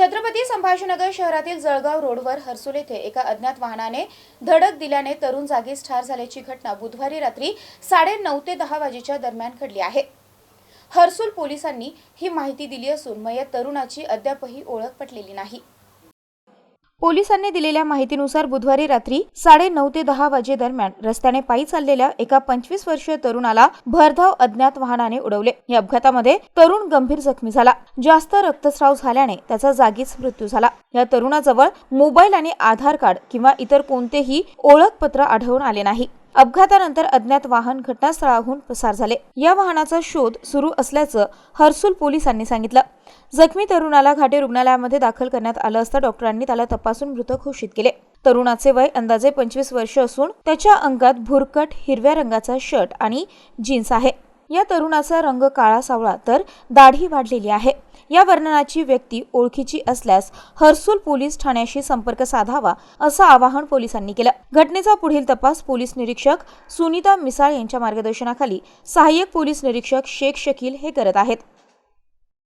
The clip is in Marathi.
छत्रपती संभाजीनगर शहरातील जळगाव रोडवर हर्सुल येथे एका अज्ञात वाहनाने धडक दिल्याने तरुण जागीच ठार झाल्याची घटना बुधवारी रात्री साडे नऊ ते दहा वाजेच्या दरम्यान घडली आहे. हर्सुल पोलिसांनी ही माहिती दिली असून मयत तरुणाची अद्यापही ओळख पटलेली नाही. पोलिसांनी दिलेल्या माहितीनुसार बुधवारी रात्री साडे नऊ ते दहा वाजे दरम्यान रस्त्याने पायी चाललेल्या एका पंचवीस वर्षीय तरुणाला भरधाव अज्ञात वाहनाने उडवले. या अपघातामध्ये तरुण गंभीर जखमी झाला. जास्त रक्तस्राव झाल्याने त्याचा जागीच मृत्यू झाला. या तरुणाजवळ मोबाईल आणि आधार कार्ड किंवा इतर कोणतेही ओळखपत्र आढळून आले नाही. अपघातानंतर अज्ञात वाहन घटनास्थळाहून पसार झाले. या वाहनाचा शोध सुरू असल्याचं हर्सुल पोलिसांनी सांगितलं. जखमी तरुणाला घाटे रुग्णालयामध्ये दाखल करण्यात आलं असता डॉक्टरांनी त्याला तपासून मृत घोषित केले. तरुणाचे वय अंदाजे पंचवीस वर्ष असून त्याच्या अंगात भुरकट हिरव्या रंगाचा शर्ट आणि जीन्स आहे. या तरुणाचा रंग काळा सावळा तर दाढी वाढलेली आहे. या वर्णनाची व्यक्ती ओळखीची असल्यास हर्सुल पोलीस ठाण्याशी संपर्क साधावा असं आवाहन पोलिसांनी केलं. घटनेचा पुढील तपास पोलीस निरीक्षक सुनीता मिसाळ यांच्या मार्गदर्शनाखाली सहाय्यक पोलीस निरीक्षक शेख शकील हे करत आहेत.